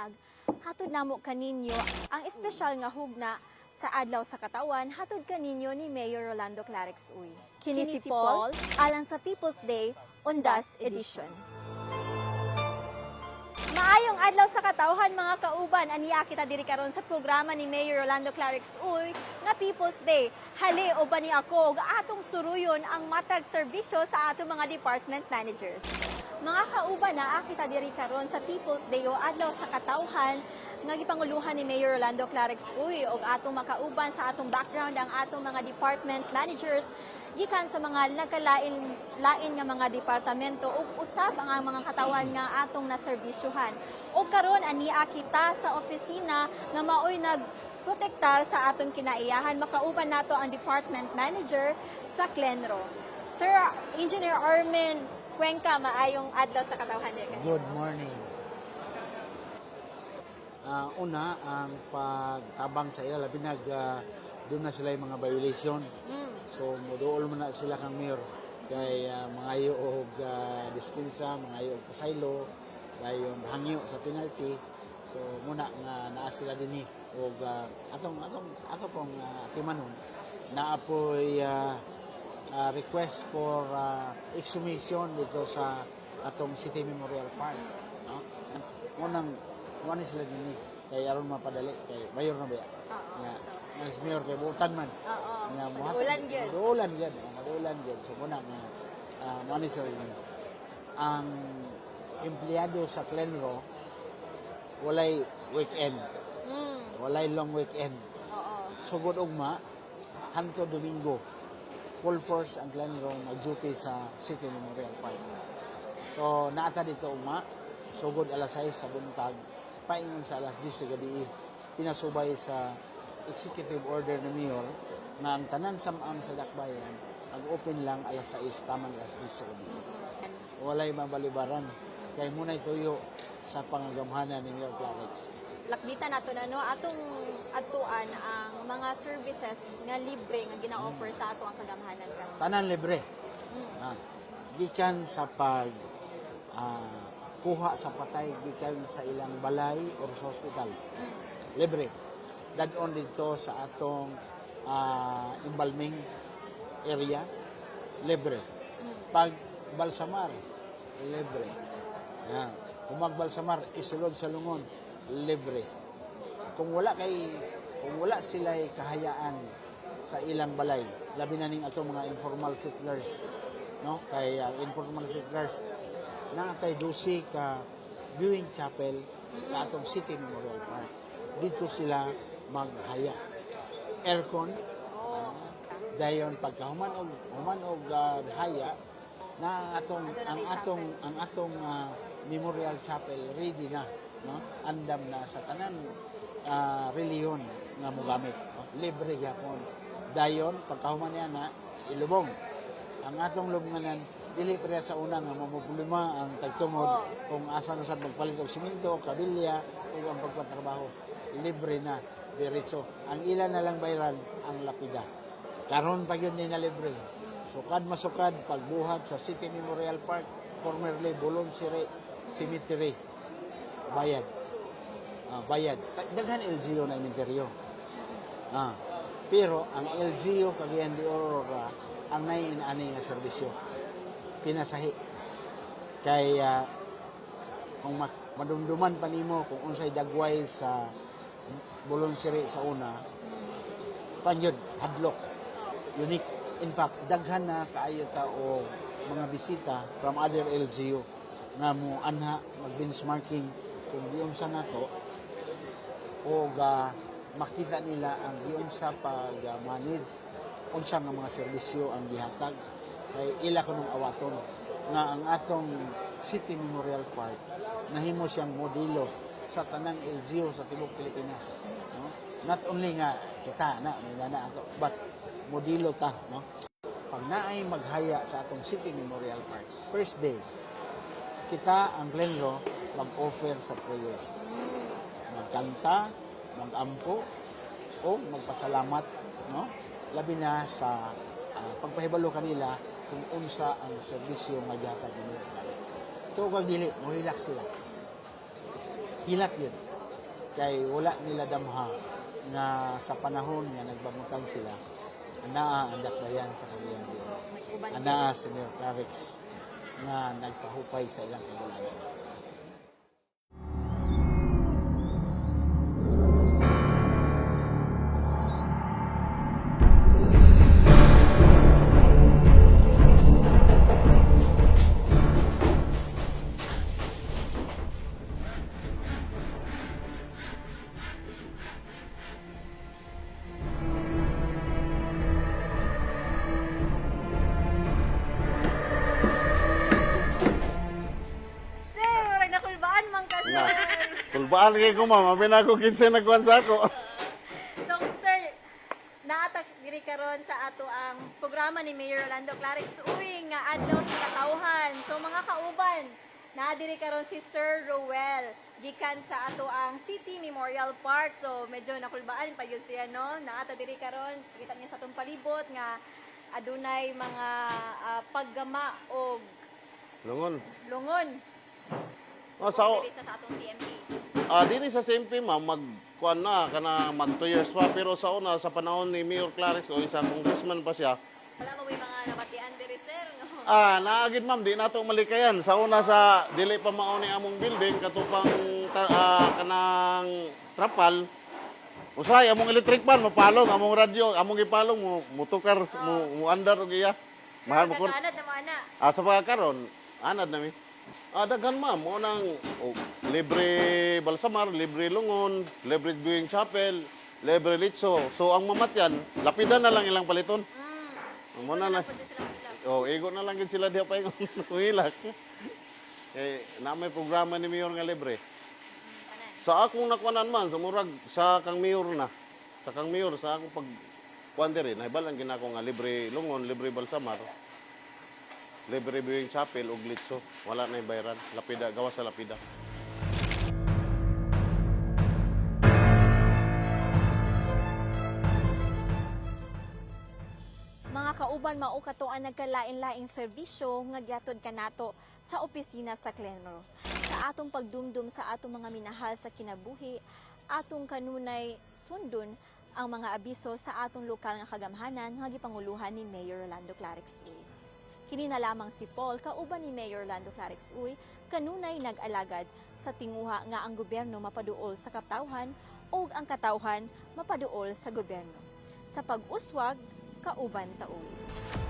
kalag. Hatod namo kaninyo ang espesyal nga hugna sa adlaw sa katawan hatod kaninyo ni Mayor Rolando Clarix Uy. Kini si Paul alang sa People's Day Undas Edition. Maayong adlaw sa katawhan mga kauban aniya kita diri karon sa programa ni Mayor Rolando Clarix Uy nga People's Day. Hali o ba ni ako atong suruyon ang matag serbisyo sa atong mga department managers. Mga kauban na kita diri karon sa People's Day o adlaw sa katawhan nga gipanguluhan ni Mayor Rolando Clarix Uy ug atong makauban sa atong background ang atong mga department managers gikan sa mga nagkalain lain nga mga departamento ug usab ang mga katawan nga atong naserbisyuhan. Ug karon ania kita sa opisina nga maoy nag protektar sa atong kinaiyahan makauban nato ang department manager sa Clenro. Sir Engineer Armin Cuenca maayong adlaw sa katawhan diri. Good morning. Ah, una, ang pagtabang sa ila, labi nag, ah, doon na sila yung mga violation. Mm. So, muduol mo na sila kang mayor. Kay uh, mga og uh, dispensa, mga og pasaylo, kay yung hangyo sa penalty. So, muna nga naa sila din og ah, atong atong ato pong uh, timanon na apoy ah, request for uh, exhumation dito sa atong City Memorial Park. No? Unang One sila din kay aron mapadali kay mayor na ba? Oo. Nga, So, mayor kay butan man. oo. Nga muhat. Ulan gyud. Maduulan gyud. Maduulan gyud. So muna nga uh, monitor yun. Ang empleyado sa Clenro walay weekend. Mm. Walay long weekend. Oo. Sugod ugma hanto Domingo. Full force ang Clenro mag-duty sa City Memorial Park. So naata dito ugma sugod alas 6 sa buntag paingon sa alas 10 sa gabi pinasubay sa executive order ni Mayor na ang tanan samam sa dakbayan mag-open lang alas 6 tamang alas 10 sa gabi. Walay mabalibaran kay munay tuyo sa pangagamhanan ni Mayor Clarix. Lakbitan nato na no atong atuan ang mga services nga libre nga gina-offer sa ato ang kagamhanan karon. Tanan libre. Mm. Ah, gikan sa pag ah, kuha sa patay gikan sa ilang balay or sa hospital. Mm. libre. Dadon dito sa atong ah, embalming area, libre. Mm. Pag balsamar, libre. Yan. Kung magbalsamar, isulod sa lungon, libre. Kung wala kay kung wala sila kahayaan sa ilang balay, labi na ning ato mga informal settlers, no? Kay ah, informal settlers na kay dusi ka viewing chapel sa atong City Memorial Park. Dito sila maghaya. Aircon, Oh. dayon pagkahuman og human og ah, haya na atong ang atong ang atong ah, Memorial Chapel ready na no? Andam na sa tanan ah, reliyon nga mogamit no? libre gyapon. Dayon pagkahuman niya na ilubong. Ang atong lubnganan dili pa sa una nga mamumulima ang tagtumod Oo. kung asa na sad magpalit og simento, kabilya ug ang pagpatrabaho. Libre na diretso. Ang ilan na lang bayran ang lapida. Karon pa gyud ni na libre. Sukad masukad pagbuhat sa City Memorial Park formerly Bulon Sire Cemetery bayad. Ah, bayad. Daghan LGU na inventaryo ah pero ang LGU Cagayan de Aurora ang nay ani nga serbisyo. Pinasahi. Kay ah, kung ma- madumduman pa nimo kung unsay dagway sa bulon siri sa una panyod hadlok unique in fact daghan na kaayo ta o mga bisita from other LGU nga mo anha mag benchmarking kung giunsa na to o ga makita nila ang giunsa pag ah, manage unsa nga mga serbisyo ang gihatag. Kay ila ko nung awaton nga ang atong City Memorial Park nahimo siyang modelo sa tanang LGU sa tibuok Pilipinas no? Not only nga kita na may na ato but modelo ta no? Pag naay maghaya sa atong City Memorial Park first day kita ang Glenro mag-offer sa prayers magkanta, magampo, o magpasalamat, no? Labi na sa ah, pagpahibalo kanila kung unsa ang serbisyo nga gihatag nila. Ito kag dili, mohilak sila. kilat yun. Kay wala nila damha nga sa panahon nga nagbamutang sila, anaa ang dakbayan sa kanilang. Nag-uban Anaa si Mayor Clarix nga nagpahupay sa ilang kagulanan. Kulbaan kay ko ma'am, abi na ako kinsa nagkuhan sa ako. So, sir, naatak diri karon sa ato ang programa ni Mayor Orlando Clarix uy nga adlaw sa katawhan. So mga kauban, naa diri karon si Sir Roel gikan sa ato ang City Memorial Park. So medyo nakulbaan pa yun siya no. Naata diri karon, kita niya sa atong palibot nga adunay mga ah, paggama o Lungon. lungon. Oh, sa diri sa, atong CMP. Ah dinhi sa SMP ma'am mag kuan na kana mag 2 years pa pero sa una sa panahon ni Mayor Clarix o isa congressman pa siya. Wala mo mga nabatian diri sir no. Ah, naagid ma'am di nato malikayan. Sa una sa dili pa mao ni among building katupang ah, kanang trapal. Usay among electric pan mapalong among radyo among gipalong mo mutukar mo mo andar og iya. Mahal mo kun. Nagkaanad na mo ana. Ah, sa pagkakaroon, anad nami. Ah, daghan ma'am, mo nang oh, libre balsamar, libre lungon, libre viewing chapel, libre litso. So ang mamatyan, lapidan na lang ilang paliton. Mm. Mo na na. Oh, igo na lang gid sila diha pa yung hilak. Eh, na may programa ni Mayor nga libre. Sa akong nakuanan man, sa murag sa kang Mayor na. Sa kang Mayor, sa akong pag kuan diri, nahibalan ginako nga libre lungon, libre balsamar. Libre viewing chapel ug litso. Wala na bayaran. Lapida, gawa sa lapida. Mga kauban mao kato ang nagkalain-laing serbisyo nga giatod kanato sa opisina sa Clenro. Sa atong pagdumdum sa atong mga minahal sa kinabuhi, atong kanunay sundon ang mga abiso sa atong lokal nga kagamhanan nga gipanguluhan ni Mayor Orlando Clarix Uy. Kini na lamang si Paul kauban ni Mayor Orlando Clarix Uy kanunay nag-alagad sa tinguha nga ang gobyerno mapaduol sa katawhan o ang katawhan mapaduol sa gobyerno. Sa pag-uswag, kauban taon.